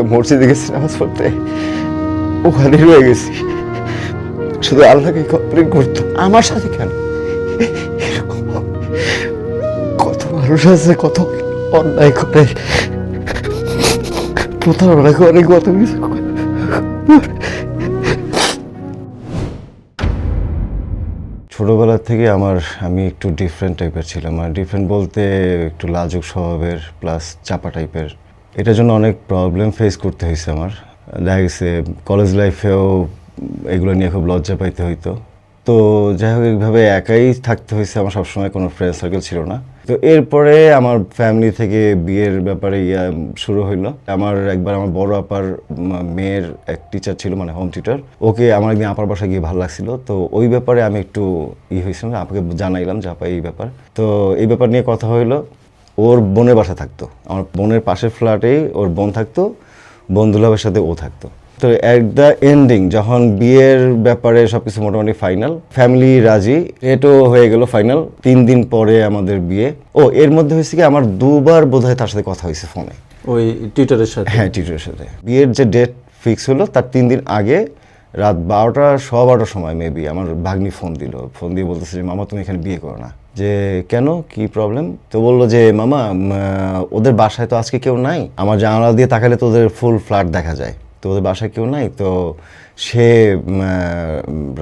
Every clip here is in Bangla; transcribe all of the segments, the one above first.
তো মসজিদে গেছি, নামাজ পড়তে। ওখানে রয়ে গেছি। শুধু আল্লাহকে কমপ্লেন করতো আমার সাথে কেন? কত মানুষ আছে, কত অন্যায় করে। প্রতারণা করে কত কিছু ছোটবেলা থেকে আমার, আমি একটু ডিফারেন্ট টাইপের ছিলাম। আর ডিফারেন্ট বলতে একটু লাজুক স্বভাবের প্লাস চাপা টাইপের এটার জন্য অনেক প্রবলেম ফেস করতে হয়েছে আমার। দেখা গেছে কলেজ লাইফেও এগুলো নিয়ে খুব লজ্জা পাইতে হইতো। তো যাই হোক, এইভাবে একাই থাকতে হয়েছে আমার সবসময়, কোনো ফ্রেন্ড সার্কেল ছিল না। তো এরপরে আমার ফ্যামিলি থেকে বিয়ের ব্যাপারে ইয়া শুরু হইল। আমার একবার আমার বড় আপার মেয়ের এক টিচার ছিল মানে হোম টিচার ওকে আমার একদিন আপার বাসায় গিয়ে ভালো লাগছিল। তো ওই ব্যাপারে আমি একটু ই হয়েছিলাম আপনাকে জানাইলাম যে, আপা, এই ব্যাপার। তো এই ব্যাপার নিয়ে কথা হইল। ওর বোনের বাসা থাকতো। আমার বোনের পাশের ফ্ল্যাটেই ওর বোন থাকতো বন্ধুলাভের সাথে ও থাকতো। তো অ্যাট দ্য এন্ডিং যখন বিয়ের ব্যাপারে সব কিছু মোটামুটি ফাইনাল ফ্যামিলি রাজি এটাও হয়ে গেল ফাইনাল তিন দিন পরে আমাদের বিয়ে। ও এর মধ্যে হয়েছে কি আমার দুবার বোধহয় তার সাথে কথা হয়েছে ফোনে ওই টুইটারের সাথে? হ্যাঁ টিটুরের সাথে। বিয়ের যে ডেট ফিক্স হলো তার তিন দিন আগে রাত বারোটা সব বারোটার সময় মেবি আমার ভাগ্নি ফোন দিল। ফোন দিয়ে বলতেছে যে মামা তুমি এখানে বিয়ে করো না। যে, কেন? কি প্রবলেম তো বলল যে, মামা ওদের বাসায় তো আজকে কেউ নাই। আমার জানালা দিয়ে তাকালে তো ওদের ফুল ফ্ল্যাট দেখা যায়। তো ওদের বাসায় কেউ নাই। তো সে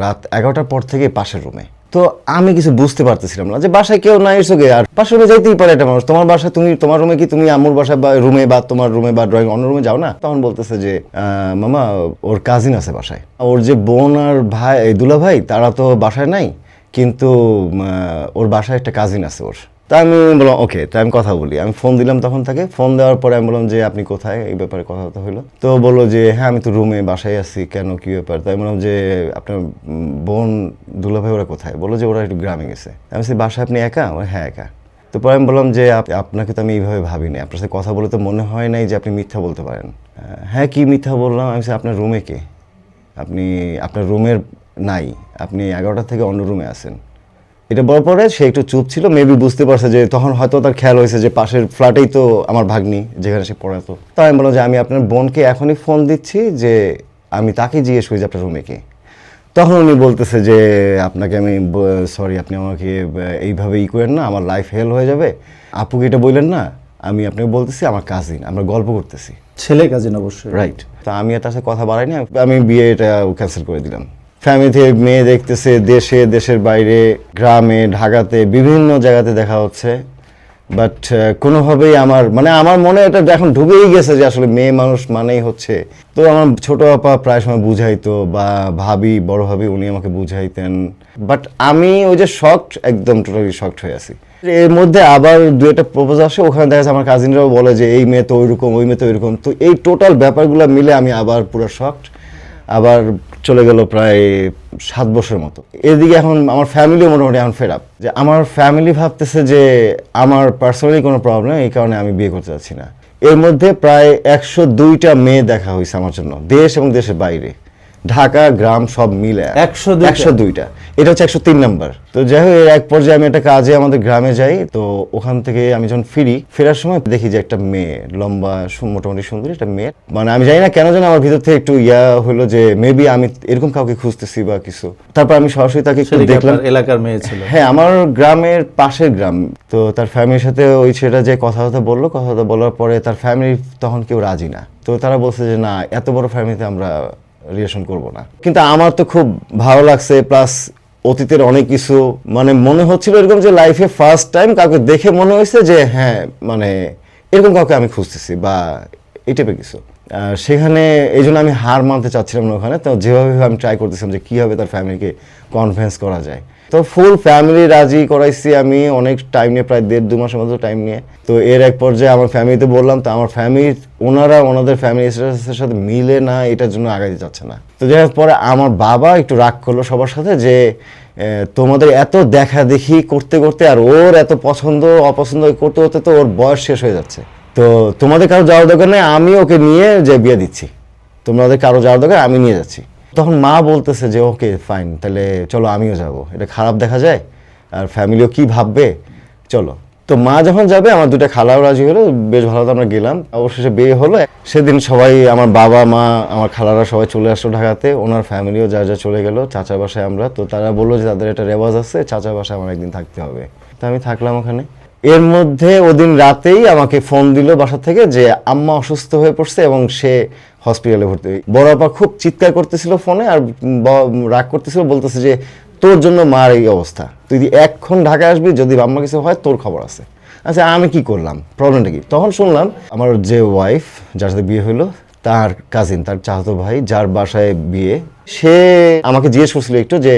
রাত এগারোটার পর থেকে পাশের রুমে তো আমি কিছু বুঝতে পারতেছিলাম না যে, বাসায় কেউ নাই এসো আর পাশের রুমে যাইতেই পারে একটা মানুষ। তোমার বাসায় তুমি, তোমার রুমে কি তুমি আম্মুর বাসায় বা রুমে বা তোমার রুমে বা ড্রয়িং অন্য রুমে যাও না? তখন বলতেছে যে মামা, ওর কাজিন আছে বাসায়। ওর যে বোন আর ভাই দুলা ভাই তারা তো বাসায় নাই। কিন্তু ওর বাসায় একটা কাজিন আছে ওর। তা আমি বললাম ওকে তাই আমি কথা বলি। আমি ফোন দিলাম তখন তাকে। ফোন দেওয়ার পরে আমি বললাম যে আপনি কোথায়? এই ব্যাপারে কথা কথা হলো তো বলল যে হ্যাঁ আমি তো রুমে বাসায় আছি। কেন? কি ব্যাপার? তাই বললাম যে আপনার বোন দুলাভাই ওরা কোথায়? বলল যে ওরা একটু গ্রামে গেছে। আমি বলছি, বাসায় আপনি একা? বললাম, হ্যাঁ একা। তো পরে আমি বললাম যে আপ- আপনাকে তো আমি এইভাবে ভাবিনি। আপনার সাথে কথা বলে তো মনে হয় নাই যে আপনি মিথ্যা বলতে পারেন। হ্যাঁ কি মিথ্যা বললাম? আমি আপনার রুমে কে? আপনি আপনার রুমের নাই। আপনি এগারোটা থেকে অন্য রুমে আছেন। এটা বলার পরে সে একটু চুপ ছিল মেবি বুঝতে পারছে যে তখন হয়তো তার খেয়াল হয়েছে যে পাশের ফ্ল্যাটেই তো আমার ভাগ্নি যেখানে সে পড়াতো তাই আমি বললাম যে আমি আপনার বোনকে এখনই ফোন দিচ্ছি যে আমি তাকে জিজ্ঞেস করি যে আপনার রুমে কে। তখন উনি বলতেছে যে আপনাকে আমি সরি আপনি আমাকে এইভাবে ই করেন না আমার লাইফ হেল হয়ে যাবে। আপুকে এটা বললেন না আমি আপনাকে বলতেছি আমার কাজিন আমরা গল্প করতেছি। ছেলে কাজিন অবশ্যই। রাইট তা আমি আর তার সাথে কথা বাড়াইনি আমি বিয়েটা ক্যান্সেল করে দিলাম। ফ্যামিলি থেকে মেয়ে দেখতেছে, দেশে, দেশের বাইরে, গ্রামে, ঢাকাতে, বিভিন্ন জায়গাতে দেখা হচ্ছে। বাট কোনোভাবেই আমার মানে আমার মনে এটা এখন ঢুকেই গেছে যে আসলে মেয়ে মানুষ মানেই হচ্ছে। তো আমার ছোট আপা প্রায় সময় বুঝাইতো বা ভাবি, বড় ভাবি, উনি আমাকে বুঝাইতেন। বাট আমি ওই যে শকড একদম টোটালি শকড হয়ে আছি। এর মধ্যে আবার দু একটা প্রপোজ আসে, ওখানে দেখা যাচ্ছে আমার কাজিনরাও বলে যে, এই মেয়ে তো ওইরকম, ওই মেয়ে তো ওইরকম। তো এই টোটাল ব্যাপারগুলো মিলে আমি আবার পুরো শকড আবার চলে গেল প্রায় সাত বছরের মতো। এদিকে এখন আমার ফ্যামিলিও মোটামুটি এখন ফেরাপ যে আমার ফ্যামিলি ভাবতেছে যে আমার পার্সোনালি কোনো প্রবলেম এই কারণে আমি বিয়ে করতে চাচ্ছি না। এর মধ্যে প্রায় একশো দুইটা মেয়ে দেখা হয়েছে আমার জন্য, দেশ এবং দেশের বাইরে। ঢাকা গ্রাম সব মিলে। 102 একশো দুইটা। এটা হচ্ছে একশো তিন নাম্বার। তো যাই হোক এর এক পর্যায়ে আমি একটা কাজে আমাদের গ্রামে যাই। তো ওখান থেকে আমি যখন ফিরি ফেরার সময় দেখি যে একটা মেয়ে লম্বা মোটামুটি সুন্দরী একটা মেয়ে। মানে আমি জানি না কেন যেন আমার ভিতর থেকে একটু ইয়া হলো যে মেবি আমি এরকম কাউকে খুঁজতেছি বা কিছু। তারপর আমি সরাসরি তাকে একটু দেখলাম। এলাকার মেয়ে ছিল। হ্যাঁ আমার গ্রামের পাশের গ্রাম। তো তার ফ্যামিলির সাথে ওই ছেলেটা যে কথা কথাবার্তা বলল কথাবার্তা বলার পরে তার ফ্যামিলি তখন কেউ রাজি না। তো তারা বলছে যে না এত বড় ফ্যামিলিতে আমরা রিলেশন করব না। কিন্তু আমার তো খুব ভালো লাগছে প্লাস অতীতের অনেক কিছু মানে মনে হচ্ছিল এরকম যে লাইফে ফার্স্ট টাইম কাউকে দেখে মনে হয়েছে যে হ্যাঁ মানে এরকম কাউকে আমি খুঁজতেছি বা এই টাইপের কিছু। সেখানে এই জন্য আমি হার মানতে চাচ্ছিলাম না ওখানে। তো যেভাবে আমি ট্রাই করতেছিলাম যে কীভাবে তার ফ্যামিলিকে কনভিন্স করা যায়। তো ফুল ফ্যামিলি রাজি করাইছি আমি অনেক টাইম নিয়ে, প্রায় দেড় দু মাসের মতো টাইম নিয়ে। তো এর এক পর্যায়ে আমার ফ্যামিলিতে বললাম, তো আমার ফ্যামিলি ওনারা ওনাদের ফ্যামিলি স্ট্যাটাসের সাথে মিলে না, এটার জন্য আগাতে যাচ্ছে না। তো যাই হোক, পরে আমার বাবা একটু রাগ করল সবার সাথে যে তোমাদের এত দেখা দেখি করতে করতে আর ওর এত পছন্দ, অপছন্দ করতে করতে তো ওর বয়স শেষ হয়ে যাচ্ছে। তো তোমাদের কারও যাওয়ার দরকার নেই, আমি ওকে নিয়ে যে বিয়ে দিচ্ছি। তোমাদের কারও যাওয়ার দরকার, আমি নিয়ে যাচ্ছি। তখন মা বলতেছে যে, ওকে ফাইন তাহলে চলো আমিও যাব। এটা খারাপ দেখা যায়, আর ফ্যামিলিও কি ভাববে? চলো। তো মা যখন যাবে, আমার দুটা খালাও রাজি হলো, বেশ ভালো তো আমরা গেলাম। অবশেষে বিয়ে হলো। সেদিন সবাই, আমার বাবা, মা, আমার খালারা সবাই চলে আসলো ঢাকাতে। ওনার ফ্যামিলিও যা যা চলে গেল চাচা বাসায় আমরা। তো তারা বলল যে, তাদের একটা রেওয়াজ আছে চাচা বাসায় আমার একদিন থাকতে হবে। তো আমি থাকলাম ওখানে। এর মধ্যে ওদিন রাতেই আমাকে ফোন দিল বাসা থেকে যে আম্মা অসুস্থ হয়ে পড়ছে এবং সে হসপিটালে ভর্তি। বড় আপা খুব চিৎকার করতেছিল ফোনে আর রাগ করতেছিল, বলতেছে যে, তোর জন্য মার এই অবস্থা। তুই এক্ষণ ঢাকায় আসবি, যদি আম্মা কিছু হয়, তোর খবর আছে। আচ্ছা আমি কি করলাম? প্রবলেমটা কি? তখন শুনলাম আমার যে ওয়াইফ যার সাথে বিয়ে হলো তার কাজিন তার চাহতো ভাই, যার বাসায় বিয়ে, সে আমাকে জিজ্ঞেস করছিল একটু যে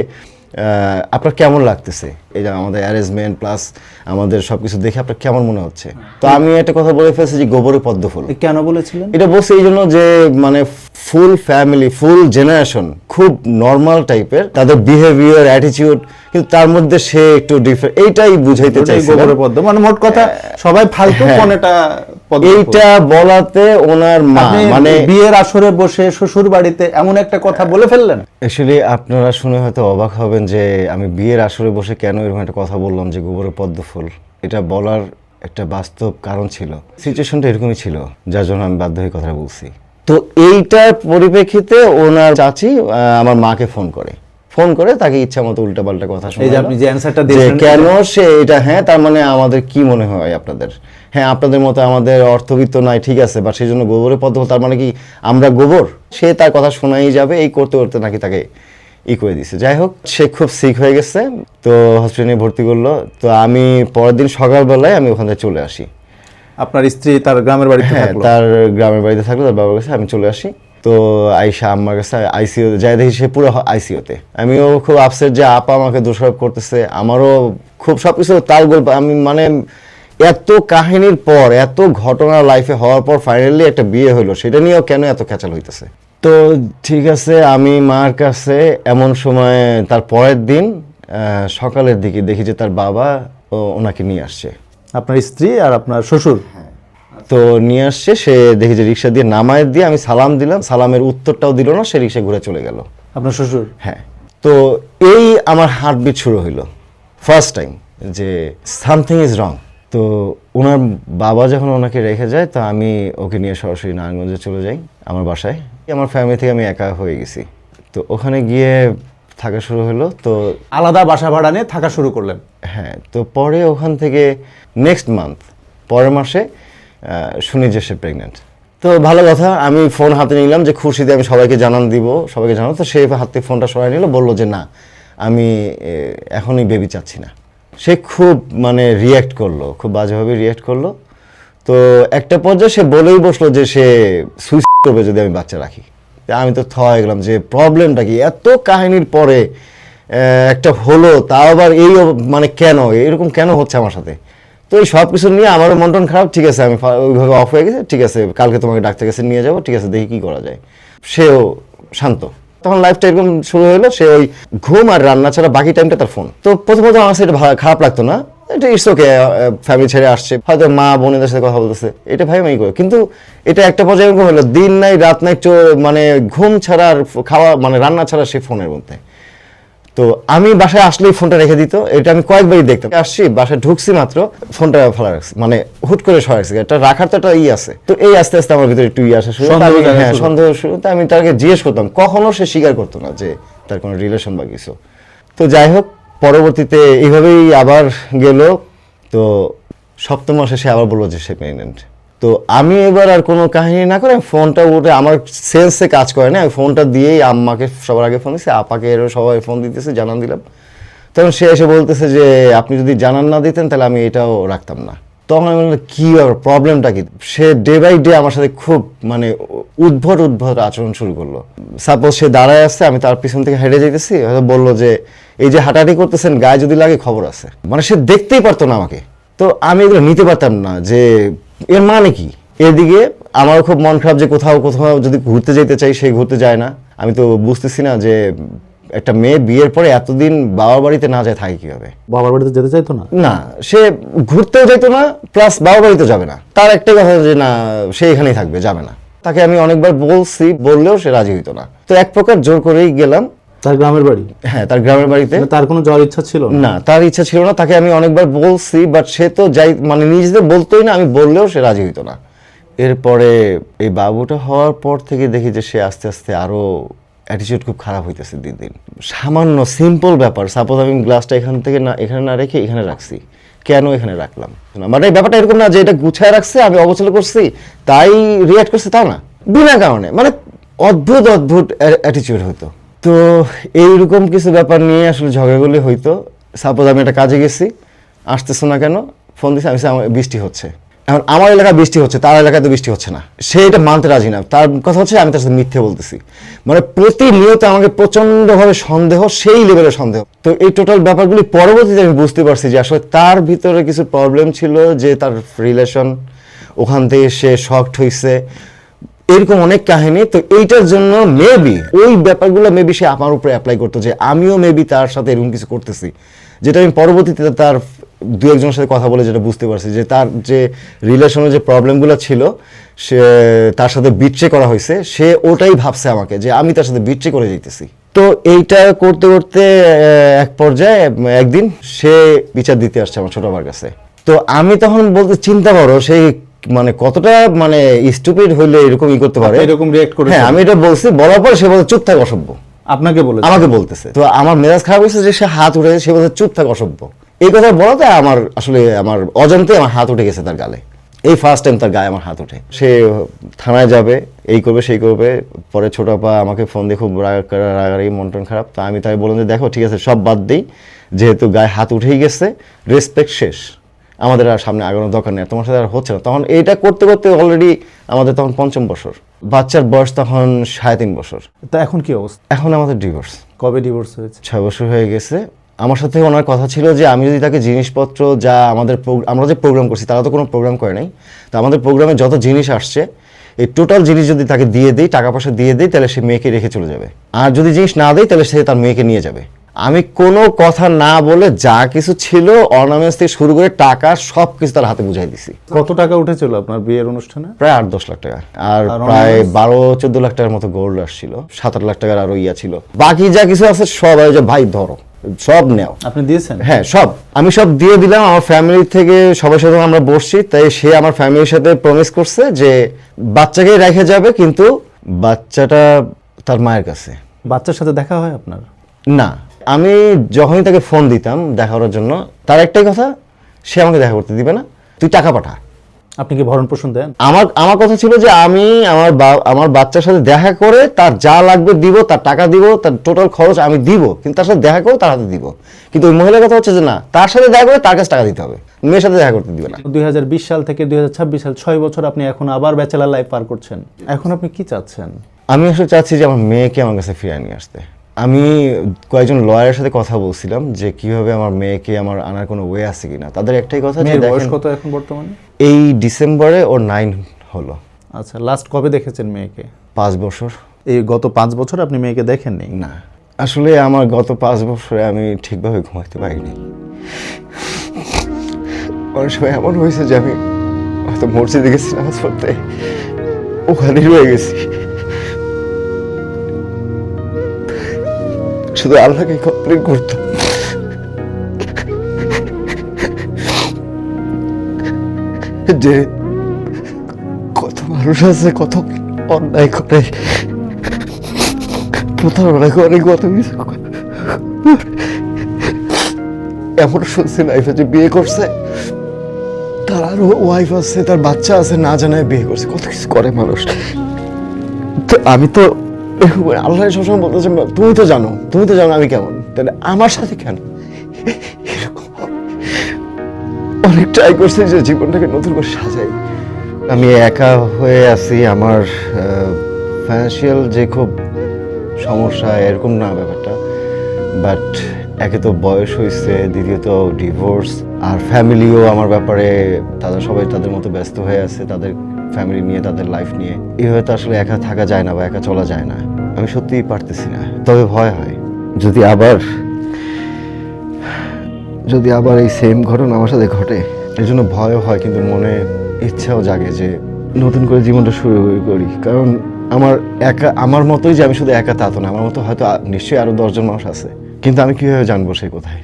আপনার কেমন লাগতেছে? এই যে আমাদের অ্যারেঞ্জমেন্ট প্লাস আমাদের সবকিছু দেখে আপনার কেমন মনে হচ্ছে? তো আমি একটা কথা বলে ফেলছি যে গোবরে পদ্ম ফুল। কেন বলেছিলেন? এটা বলছে এই জন্য যে মানে ফুল ফ্যামিলি ফুল জেনারেশন খুব নর্মাল টাইপের তাদের বিহেভিয়ার অ্যাটিটিউড কিন্তু তার মধ্যে সে একটু ডিফারেন্ট এইটাই বুঝাইতে চাইছিলাম। গোবরে পদ্ম। মানে মোট কথা সবাই ফালতু হ্যাঁ। কোনটা ফুল। এইটা বলাতে ওনার মা মানে বিয়ের আসরে বসে শ্বশুর বাড়িতে এমন একটা কথা বলে ফেললেন? অ্যাকচুয়ালি আপনারা শুনে হয়তো অবাক হবেন যে আমি বিয়ের আসরে বসে কেন এরকম একটা কথা বললাম যে গোবরে পদ্ম ফুল। এটা বলার একটা বাস্তব কারণ ছিল। সিচুয়েশনটা এরকমই ছিল যার জন্য আমি বাধ্য হয়ে কথা বলছি। তো এইটার পরিপ্রেক্ষিতে ওনার চাচি আমার মাকে ফোন করে। ফোন করে তাকে ইচ্ছা মতো উল্টাপাল্টা কথা শোনালো। আপনি যে অ্যান্সারটা দিয়েছেন কেন সে এটা হ্যাঁ তার মানে আমাদের কি মনে হয় আপনাদের? হ্যাঁ আপনাদের মতো আমাদের অর্থবিত্ত নাই ঠিক আছে বা সেই জন্য গোবরের পদ্ধতি তার মানে কি আমরা গোবর? সে তার কথা শোনাই যাবে এই করতে করতে নাকি তাকে ই করে দিছে। যাই হোক সে খুব সিক হয়ে গেছে তো হসপিটালে ভর্তি করল। তো আমি পরের দিন সকালবেলায় আমি ওখান থেকে চলে আসি। আপনার স্ত্রী তার গ্রামের বাড়িতে হ্যাঁ তার গ্রামের বাড়িতে থাকল তার বাবার কাছে আমি চলে আসি। তো আইসা আমার কাছে আইসিও, যাই দেখি সে পুরো আইসিওতে। আমিও খুব আপসেট যে আপা আমাকে দোষারোপ করতেছে। আমারও খুব সব কিছু তার গল্প আমি মানে এত কাহিনীর পর, এত ঘটনা লাইফে হওয়ার পর ফাইনালি একটা বিয়ে হলো সেটা নিয়েও কেন এত খেচাল হইতেছে? তো ঠিক আছে, আমি মার কাছে এমন সময় তার পরের দিন সকালের দিকে দেখি যে তার বাবা ওনাকে নিয়ে আসছে। আপনার স্ত্রী আর আপনার শ্বশুর? তো নিয়ে আসছে সে দেখি যে রিক্সা দিয়ে নামায় দিয়ে আমি সালাম দিলাম সালামের উত্তরটাও দিল না সে রিক্সা ঘুরে চলে গেল। আপনার শ্বশুর? হ্যাঁ। তো এই আমার হার্টবিট শুরু হইল। ফার্স্ট টাইম যে সামথিং ইজ রং তো ওনার বাবা যখন ওনাকে রেখে যায় তো আমি ওকে নিয়ে সরাসরি নারায়ণগঞ্জে চলে যাই আমার বাসায়। আমার ফ্যামিলি থেকে আমি একা হয়ে গেছি। তো ওখানে গিয়ে থাকা শুরু হলো তো আলাদা বাসা ভাড়া নিয়ে থাকা শুরু করলেন। হ্যাঁ তো পরে ওখান থেকে নেক্সট মান্থ পরের মাসে শুনি যে সে প্রেগনেন্ট তো ভালো কথা, আমি ফোন হাতে নিলাম যে খুশিতে আমি সবাইকে জানান দিব, সবাইকে জানাব তো সে হাতে ফোনটা সরাই নিল, বলল যে, না, আমি এখনই বেবি চাচ্ছি না। সে খুব মানে রিয়্যাক্ট করল, খুব বাজেভাবে রিয়্যাক্ট করল। তো একটা পর্যায়ে সে বলেই বসল যে, সে সুইসাইড করবে যদি আমি বাচ্চা রাখি। আমি তো থ হয়ে গেলাম যে প্রবলেমটা কি? এত কাহিনীর পরে একটা হলো, তাও আবার এই মানে কেন? এরকম কেন হচ্ছে আমার সাথে? তো এই সব কিছু নিয়ে আমারও মন টন খারাপ, ঠিক আছে, আমি ওইভাবে অফ হয়ে গেছে, ঠিক আছে, কালকে তোমাকে ডাক্তার কাছে নিয়ে যাব, ঠিক আছে, দেখি কী করা যায়। সেও শান্ত। তখন লাইফটা এরকম শুরু হলো, সে ওই ঘুম আর রান্না ছাড়া বাকি টাইমটা তার ফোন তো প্রথমত আমার সেটা খারাপ লাগতো না, এটা ইটস ওকে ফ্যামিলি ছেড়ে আসছে, হয়তো মা বোনেদের সাথে কথা বলতেছে, এটা ভাই আমি করে। কিন্তু এটা একটা পর্যায়ে এরকম হলো, দিন নাই, রাত নাই মানে ঘুম ছাড়া আর খাওয়া মানে রান্না ছাড়া সে ফোনের মধ্যে। তো আমি বাসায় আসলেই ফোনটা রেখে দিত। এটা আমি কয়েকবারই দেখতাম। আসছি বাসায় ঢুকছি মাত্র ফোনটা ফেলা রাখছি মানে হুট করে সরা রাখছি এটা রাখার তো একটা ই আছে। তো এই আস্তে আস্তে আমার ভিতরে একটু ই আসা শুরু হ্যাঁ। সন্দেহ শুরু। তো আমি তাকে জিজ্ঞেস করতাম কখনো সে স্বীকার করতো না যে তার কোনো রিলেশন বা কিছু। তো যাই হোক পরবর্তীতে এইভাবেই আবার গেল। তো সপ্তম মাসে সে আবার বলল যে সে প্রেগনেন্ট তো আমি এবার আর কোনো কাহিনী না করে ফোনটা উঠে আমার সেন্সে কাজ করে না ফোনটা দিয়েই আম্মাকে সবার আগে ফোন দিয়েছি, আপাকে এরও সবাই ফোন দিতেছে, জানান দিলাম। তখন সে এসে বলতেছে যে, আপনি যদি জানান না দিতেন তাহলে আমি এটাও রাখতাম না। তখন আমি বললাম, কি ব্যাপার? প্রবলেমটা কি? সে ডে বাই ডে আমার সাথে খুব মানে উদ্ভট উদ্ভট আচরণ শুরু করল। সাপোজ সে দাঁড়ায় আসছে আমি তার পিছন থেকে হেঁটে যেতেছি হয়তো বলল যে, এই যে হাঁটাহাঁটি করতেছেন, গায়ে যদি লাগে খবর আছে। মানে সে দেখতেই পারতো না আমাকে। তো আমি এগুলো নিতে পারতাম না যে এর মানে কি? এদিকে আমারও খুব মন খারাপ যে কোথাও কোথাও যদি ঘুরতে যেতে চাই সে ঘুরতে যায় না। আমি তো বুঝতেছি না যে একটা মেয়ে বিয়ের পরে এতদিন বাবার বাড়িতে না যায় থাকে কীভাবে? বাবার বাড়িতে যেতে চাইতো না? না সে ঘুরতেও যেত না প্লাস বাবা বাড়িতে যাবে না। তার একটাই কথা যে না সে এখানেই থাকবে যাবে না। তাকে আমি অনেকবার বলছি বললেও সে রাজি হইতো না। তো এক প্রকার জোর করেই গেলাম তার গ্রামের বাড়ি? হ্যাঁ তার গ্রামের বাড়িতে। মানে তার কোনো যাওয়ার ইচ্ছা ছিল না? তার ইচ্ছা ছিল না তাকে আমি অনেকবার বলছি বাট সে তো যাই মানে নিজেদের বলতোই না আমি বললেও সে রাজি হইতো না। এরপরে এই বাবুটা হওয়ার পর থেকে দেখি যে সে আস্তে আস্তে আরও অ্যাটিটিউড খুব খারাপ হইতেছে দিন দিন। সামান্য সিম্পল ব্যাপার সাপোজ আমি গ্লাসটা এখান থেকে না এখানে না রেখে এখানে রাখছি। কেন এখানে রাখলাম? না, মানে এই ব্যাপারটা এরকম না যে এটা গুছায় রাখছে আমি অবচল করছি তাই রিয়াক্ট করছে তা না। বিনা কারণে মানে অদ্ভুত অদ্ভুত অ্যাটিটিউড হতো তো এইরকম কিছু ব্যাপার নিয়ে আসলে ঝগড়াগুলি হইতো। সাপোজ আমি একটা কাজে গেছি, আসতেছো না কেন? ফোন দিছে, আমি আমার বৃষ্টি হচ্ছে। এখন আমার এলাকায় বৃষ্টি হচ্ছে, তার এলাকায় তো বৃষ্টি হচ্ছে না। সে এটা মানতে রাজি না। তার কথা হচ্ছে, আমি তার সাথে মিথ্যে বলতেছি। মানে প্রতিনিয়ত আমাকে প্রচন্ডভাবে সন্দেহ, সেই লেভেলের সন্দেহ। তো এই টোটাল ব্যাপারগুলি পরবর্তীতে আমি বুঝতে পারছি যে আসলে তার ভিতরে কিছু প্রবলেম ছিল যে তার রিলেশন ওখান থেকে সে শকড হইছে। এরকম অনেক কাহিনী, তো এইটার জন্য মেবি ওই ব্যাপারগুলো মেবি সে আমার উপরে অ্যাপ্লাই করতো যে আমিও মেবি তার সাথে এরকম কিছু করতেছি। যেটা আমি পরবর্তীতে তার দু একজনের সাথে কথা বলে যেটা বুঝতে পারছি যে তার যে রিলেশনের যে প্রবলেমগুলো ছিল, সে তার সাথে বিট্রে করা হয়েছে, সে ওটাই ভাবছে আমাকে যে আমি তার সাথে বিট্রে করে যেতেছি তো এইটা করতে করতে এক পর্যায়ে, একদিন সে বিচার দিতে আসছে আমার ছোট আমার কাছে। তো আমি তখন বলতে চিন্তা করো সেই মানে কতটা মানে স্টুপিড হইলে এরকম ই করতে পারে? এরকম react করে হ্যাঁ আমি এটা বলছি বলার পর সে বলছে চুপ থাক অসভ্য। আপনাকে বলেছে। আমাকে বলতেছে। তো আমার মেজাজ খারাপ হয়েছে যে সে হাত উঠে সে বলছে চুপ থাক অসভ্য। এই কথা বলাতে আমার আসলে আমার অজান্তে আমার হাত উঠে গেছে তার গালে। এই ফার্স্ট টাইম তার গায়ে আমার হাত উঠে। সে থানায় যাবে এই করবে সেই করবে। পরে ছোট পা আমাকে ফোন দিয়ে খুব রাগ রাগারি মন টন খারাপ। তো আমি তাই বললাম যে দেখো ঠিক আছে সব বাদ দিই। যেহেতু গায়ে হাত উঠেই গেছে রেসপেক্ট শেষ। আমাদের আর সামনে আগানোর দরকার নেই তোমার সাথে আর হচ্ছে না। তখন এইটা করতে করতে অলরেডি আমাদের তখন পঞ্চম বছর। বাচ্চার বয়স তখন সাড়ে তিন বছর। তা এখন কি অবস্থা? এখন আমাদের ডিভোর্স কবে ডিভোর্স হয়েছে? ছয় বছর হয়ে গেছে। আমার সাথে ওনার কথা ছিল যে আমি যদি তাকে জিনিসপত্র যা আমাদের আমরা যে প্রোগ্রাম করছি তারা তো কোনো প্রোগ্রাম করে নাই। তো আমাদের প্রোগ্রামে যত জিনিস আসছে এই টোটাল জিনিস যদি তাকে দিয়ে দিই টাকা পয়সা দিয়ে দিই তাহলে সে মেয়েকে রেখে চলে যাবে। আর যদি জিনিস না দেয় তাহলে সে তার মেয়েকে নিয়ে যাবে। আমি কোনো কথা না বলে যা কিছু ছিল অর্নামেন্টস থেকে শুরু করে টাকা সব কিছু তার হাতে বুঝাই দিছি। কত টাকা উঠেছিল আপনার বিয়ের অনুষ্ঠানে? প্রায় আট দশ লাখ টাকা। আর প্রায় বারো চোদ্দ লাখ টাকার মতো গোল্ড আসছিল। সাত আট লাখ টাকার আরও ইয়া ছিল। বাকি যা কিছু আছে সব ওই যে ভাই ধরো সব নেও। আপনি দিয়েছেন? হ্যাঁ সব। আমি সব দিয়ে দিলাম। আমার ফ্যামিলি থেকে সবার সাথে আমরা বসছি তাই সে আমার ফ্যামিলির সাথে প্রমিস করছে যে বাচ্চাকে রেখে যাবে কিন্তু বাচ্চাটা তার মায়ের কাছে। বাচ্চার সাথে দেখা হয় আপনার? না। আমি যখনই তাকে ফোন দিতাম দেখা করার জন্য তার একটাই কথা সে আমাকে দেখা করতে দিবে না। তুই টাকা পাঠা। আপনি কি ভরণ পোষণ দেন? আমার আমার কথা ছিল যে আমি আমার আমার বাচ্চার সাথে দেখা করে তার যা লাগবে দিব তার টাকা দিব তার টোটাল খরচ আমি দিব কিন্তু তার সাথে দেখা করে তার হাতে দিব। কিন্তু ওই মহিলার কথা হচ্ছে যে না তার সাথে দেখা করে তার কাছে টাকা দিতে হবে। মেয়ের সাথে দেখা করতে দিবে না। দুই হাজার বিশ সাল থেকে দুই হাজার ছাব্বিশ সাল ছয় বছর আপনি এখন আবার ব্যাচেলার লাইফ পার করছেন। এখন আপনি কি চাচ্ছেন? আমি আসলে চাচ্ছি যে আমার মেয়েকে আমার কাছে ফিরিয়ে নিয়ে আসতে। আমি কয়েকজন লয়ারের সাথে কথা বলছিলাম যে কীভাবে আমার মেয়েকে আমার আনার কোনো ওয়ে আছে কিনা। তাদের একটাই কথা যে বয়স কত এখন বর্তমানে? এই ডিসেম্বরে ওর নাইন হলো। আচ্ছা লাস্ট কবে দেখেছেন মেয়েকে? পাঁচ বছর। এই গত পাঁচ বছর আপনি মেয়েকে দেখেননি? না। আসলে আমার গত পাঁচ বছরে আমি ঠিকভাবে ঘুমাইতে পারিনি। অনেক সময় এমন হয়েছে যে আমি হয়তো মসজিদে গেছি নামাজ পড়তে। ওখানেই রয়ে গেছি। শুধু আল্লাহকে কমপ্লেন করতো। যে কত মানুষ আছে, কত অন্যায় করে প্রতারণা করে, কত কিছু এমন শুনছি লাইফে যে বিয়ে করছে, তার আরও ওয়াইফ আছে, তার বাচ্চা আছে, না জানায় বিয়ে করছে, কত কিছু করে মানুষ। তো আমি তো আল্লাহ সবসময় বলতে চাই, তুমি তো জানো তুমি তো জানো আমি কেমন। তাহলে আমার সাথে কেন? অনেক ট্রাই করছি যে জীবনটাকে নতুন করে সাজাই। আমি একা হয়ে আছি আমার ফাইন্যান্সিয়াল যে খুব সমস্যা এরকম না ব্যাপারটা। বাট একে তো বয়স হয়েছে দ্বিতীয়ত ডিভোর্স আর ফ্যামিলিও আমার ব্যাপারে তাদের সবাই তাদের মতো ব্যস্ত হয়ে আছে তাদের ফ্যামিলি নিয়ে, তাদের লাইফ নিয়ে এইভাবে তো আসলে একা থাকা যায় না বা একা চলা যায় না। আমি সত্যিই পারতেছি না। তবে ভয় হয়। যদি আবার যদি আবার এই সেম ঘটনা আমার সাথে ঘটে, এর জন্য ভয়ও হয়, কিন্তু মনে ইচ্ছাও জাগে যে নতুন করে জীবনটা শুরু করি। কারণ আমার একা, আমার মতোই যে আমি শুধু একা তা তো না। আমার মতো হয়তো নিশ্চয়ই আরও দশজন মানুষ আছে। কিন্তু আমি কীভাবে জানব সে কোথায়?